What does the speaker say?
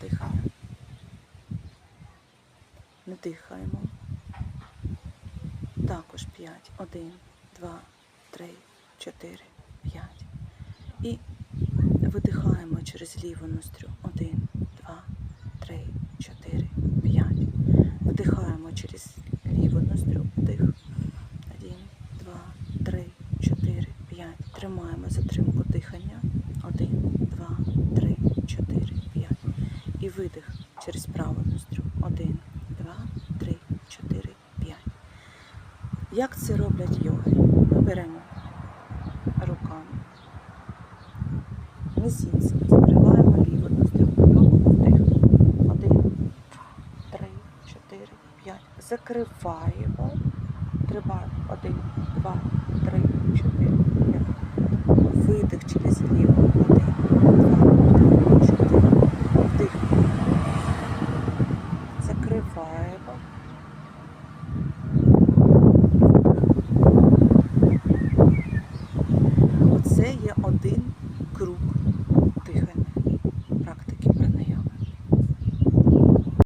тихо дихаємо. Не дихаємо. Також 5. 1, 2, 3, 4, 5. І видихаємо через ліву ноздрю. 1, 2, 3, 4, 5. Вдихаємо через ліву ноздрю. дих. 1, 2, 3, 4, 5. Тримаємо затримку дихання. Видих через праву ноздрю. 1, 2, 3, 4, 5. Як це роблять йоги? Ми беремо руками, мізинцем, закриваємо ліву ноздрю. Вдих. 1, 3, 4, 5. Закриваємо. Тримаємо. 1, 2, 3, 4, 5. Видих через ліву. 1, 2, 3, 4. Вдих. Закриваємо. Оце є один